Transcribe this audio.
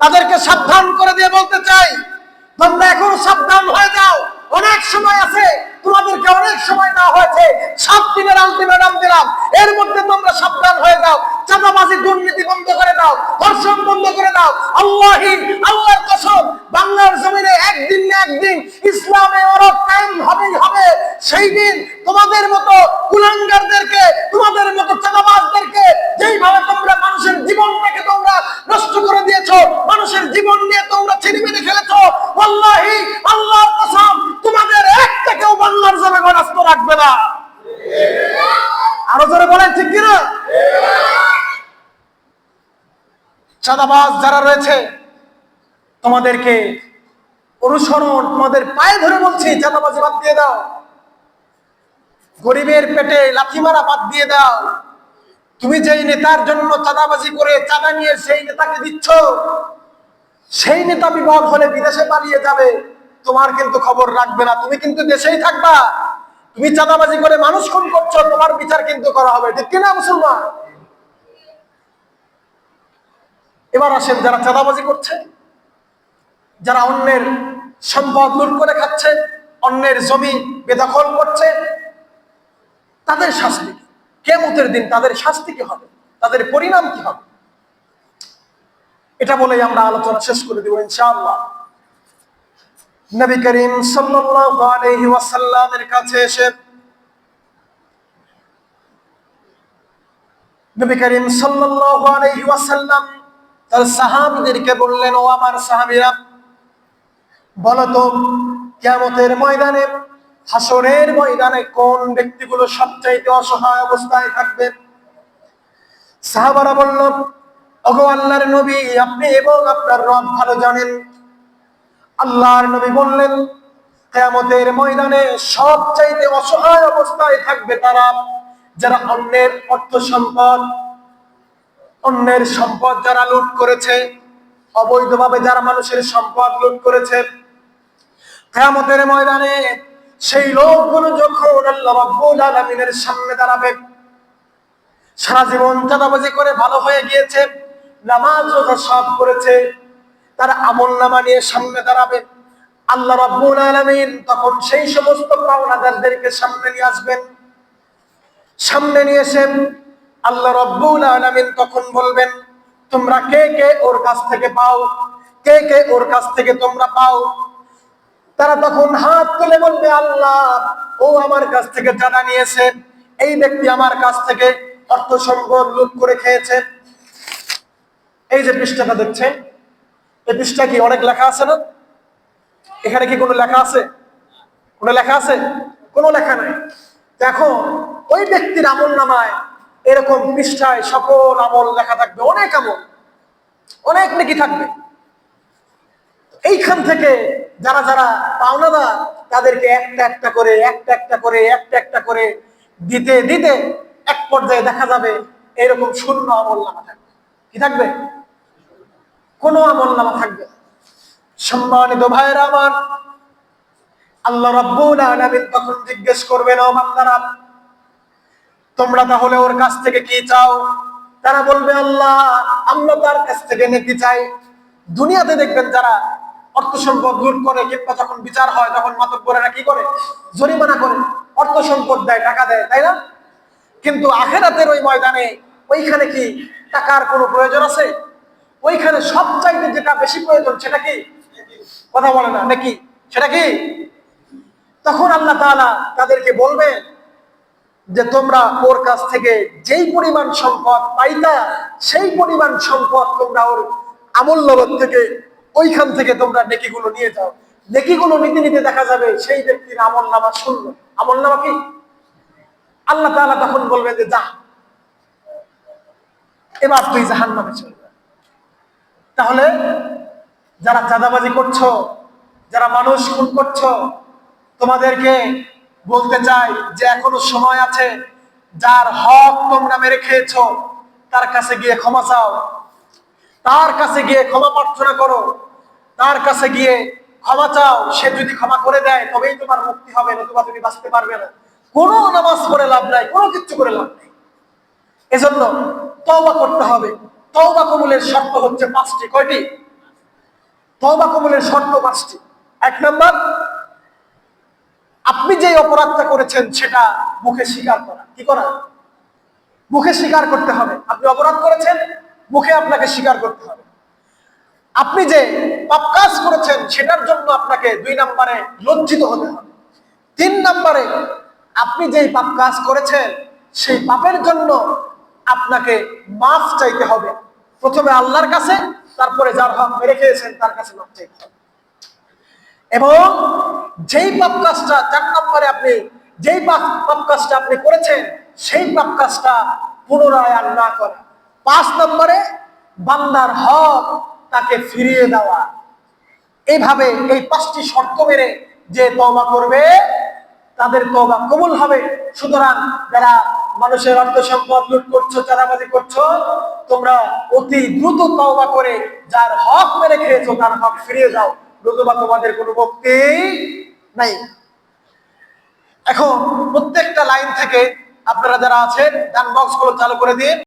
তাদেরকে সাবধান করে দিয়ে বলতে চাই, তোমরা এখন সাবধান হয়ে যাও। অনেক সময় আছে, তোমাদেরকে অনেক সময় দেওয়া হয়েছে। সাত দিনের আলটিমেটাম দিলাম। এর মধ্যে তোমরা সাবধান হয়ে যাও। চাঁদাবাজি দুর্নীতি বন্ধ করে দাও। ধর্ষণ বন্ধ করে দাও। আল্লাহি, আল্লাহর কসম, বাংলার জমিনে একদিন না একদিন ইসলামে ওরা কায়েম হবেই হবে। সেই দিন তোমাদের মতো কুলাঙ্গারদেরকে, তোমাদের মতো চাঁদাবাজদেরকে যেইভাবে তোমরা মানুষের জীবনটাকে তোমরা নষ্ট করে দিয়েছ মানুষের জীবন নিয়ে তোমরা ছিনিমিনি খেলেছো আল্লাহি আল্লাহর কসম তোমাদের একটা কেউ বাংলার জমিনে রাখবে না। আরও জোরে বলেন, ঠিক কিনা? চাঁদাবাজ যারা রয়েছে, তোমাদেরকে অনুসরণ, তোমাদের পায়ে ধরে বলছি, চাঁদাবাজি বাদ দিয়ে দাও। গরিবের পেটে লাথি মারা বাদ দিয়ে দাও। তুমি যেই নেতার জন্য চাঁদাবাজি করে চাঁদা নিয়ে সেই নেতাকে দিচ্ছ, সেই নেতা বিপদ হলে বিদেশে পালিয়ে যাবে। তোমার কিন্তু খবর রাখবে না, তুমি কিন্তু দেশেই থাকবা। তুমি চাঁদাবাজি করে মানুষ খুন করছ, তোমার বিচার কিন্তু করা হবে। ঠিক কিনা, মুসলমান? এবার আসেন, যারা চাঁদাবাজি করছে, যারা অন্যের সম্পদ লুট করে খাচ্ছে, অন্যের জমি বেদখল করছে, তাদের শাস্তি? কেমতের দিন তাদের শাস্তি কি হবে? তাদের পরিণাম কি হবে? এটা বলেই আমরা আলোচনা শেষ করে দিব, ইনশাআল্লাহ। নবী করিম সাল্লাল্লাহু আলাইহি ওয়াসাল্লামের কাছে এসে নবী করিম সাল্লাল্লাহু আলাইহি ওয়াসাল্লাম তার সাহাবীদেরকে বললেন, ও আমার সাহাবীরা, বলো তো, কিয়ামতের ময়দানে হাসরের ময়দানে কোন ব্যক্তিগুলো সবচাইতে অসহায় অবস্থায় থাকবে? সাহাবারা বলল, ওগো আল্লাহর নবী, আপনি এবং আপনার রব ভালো জানেন। আল্লাহর নবী বললেন, কেয়ামতের ময়দানে সবচাইতে অসহায় অবস্থায় থাকবে তারা যারা অন্যের অর্থ সম্পদ, অন্যের সম্পদ যারা লুট করেছে, অবৈধভাবে যারা মানুষের সম্পদ লুট করেছে। কেয়ামতের ময়দানে সেই লোকগুলো যখন আল্লাহ রাব্বুল আলামিনের সামনে দাঁড়াবে, সারা জীবন চাঁদাবাজি করে ভালো হয়ে গিয়েছে নামাজ সব করেছে তার আমল নামা নিয়ে সামনে দাঁড়াবে। আল্লাহ রাব্বুল আলামিন তখন সেই সমস্ত পাওনাদারদেরকে সামনে নিয়ে আসবেন। সামনে নিয়ে এসে আল্লাহ রাব্বুল আলামিন তখন বলবেন, তোমরা কে কে ওর কাছ থেকে পাও? কে কে ওর কাছ থেকে তোমরা পাও? তারা তখন হাত তুলে বলবে, আল্লাহ, ও আমার কাছ থেকে চাঁদা নিয়েছে। এই ব্যক্তি আমার কাছ থেকে অর্থ সম্পদ লুট করে খেয়েছে। এই যে পৃষ্ঠাটা দেখছেন এই পৃষ্ঠা কি অনেক লেখা আছে না? এখানে কি কোনো লেখা আছে? কোনো লেখা আছে? কোনো লেখা নাই। দেখো, ওই ব্যক্তির আমল নামায় এরকম পৃষ্ঠায় সকল আমল লেখা থাকবে, অনেক আমল। অনেক নাকি থাকবে। এইখান থেকে যারা যারা পাওনাদার, তাদেরকে একটা একটা করে, একটা একটা করে, একটা একটা করে দিতে দিতে এক পর্যায়ে দেখা যাবে এরকম শূন্য আমল নামা থাকবে। কি থাকবে? কোনো আমল নামা থাকবে। সম্মানিত ভাইয়েরা আমার, আল্লাহ রাব্বুল আলামিন তখন জিজ্ঞেস করবেন, ও বান্দারা, তোমরা তাহলে ওর কাছ থেকে কি চাও? তারা বলবে, আল্লাহ, আমরা তার কাছ থেকে নেকি চাই। দুনিয়াতে দেখবেন যারা অর্থ সম্পদ লুট করে, কিংবা যখন বিচার হয়, তখন মাতব্বরেরা কি করে? জরিমানা করে, অর্থ সম্পদ দেয়, টাকা দেয়, তাই না? কিন্তু আখেরাতের ওই ময়দানে ওইখানে কি টাকার কোনো প্রয়োজন আছে? ওইখানে সব চাইতে যেটা বেশি প্রয়োজন, সেটা কি? কথা বলে না, নাকি? সেটা কি? তখন আল্লাহ তাআলা তাদেরকে বলবেন যে, তোমরা ওর কাছ থেকে যেই পরিমাণ সম্পদ পাইতা, সেই পরিমাণ সম্পদ তোমরা ওর আমল নগদ থেকে, ওইখান থেকে তোমরা নেকিগুলো নিয়ে যাও। নেকিগুলো নিতে নিতে দেখা যাবে সেই ব্যক্তির আমল নামা শূন্য। আমল নামা কি? আল্লাহ তাআলা তখন বলবেন যে, যা। এবার তুই জাহান নামে চলে। তাহলে যারা চাঁদাবাজি করছ, যারা মানুষ খুন করছ, তোমাদেরকে বলতে চাই যে এখনও সময় আছে, যার হক তোমরা মেরে খেয়েছ, তার কাছে গিয়ে ক্ষমা চাও। তার কাছে গিয়ে ক্ষমা প্রার্থনা করো। তার কাছে গিয়ে ক্ষমা চাও। সে যদি ক্ষমা করে দেয়, তবেই তোমার মুক্তি হবে, নতুবা তুমি বাঁচতে পারবে না। কোনো নামাজ পড়ে লাভ নাই, কোনো কিচ্ছু করে লাভ নেই। এজন্য তওবা করতে হবে। তওবা কবুলের শর্ত হচ্ছে পাঁচটি। কয়টি? তওবা কবুলের শর্ত পাঁচটি। এক নম্বর, আপনি যে অপরাধটা করেছেন সেটা মুখে স্বীকার করা। কি করা? মুখে স্বীকার করতে হবে। আপনি অপরাধ করেছেন, মুখে আপনাকে স্বীকার করতে হবে। আপনি যে পাপ কাজ করেছেন, সেটার জন্য আপনাকে দুই নম্বরে লজ্জিত হতে হবে। তিন নম্বরে, আপনি যেই পাপ কাজ করেছেন, সেই পাপের জন্য আপনাকে মাফ চাইতে হবে। প্রথমে আল্লাহর কাছে, তারপরে যার হক মেরে খেয়েছেন, তার কাছে মাফ চাইতে হবে। এবং যেই পাপ কাজটা, চার নম্বরে আপনি, যেই পাপ কাজটা আপনি করেছেন, সেই পাপ কাজটা পুনরায় আর না করা পাঁচ নম্বরে, বান্দার হক তাকে ফিরিয়ে দেওয়া। এইভাবে এই পাঁচটি শর্ত মেরে যে তওবা করবে, তাদের তওবা কবুল হবে। সুতরাং যারা মানুষের অর্থ সম্পদ লুট করছ, চাঁদাবাজি করছ, তোমরা অতি দ্রুত তওবা করে যার হক মেরে খেয়েছো, তার হক ফিরিয়ে যাও। নতুবা তোমাদের কোনো মুক্তি নাই। এখন প্রত্যেকটা লাইন থেকে আপনারা যারা আছেন ডান বক্সগুলো চালু করে দিয়ে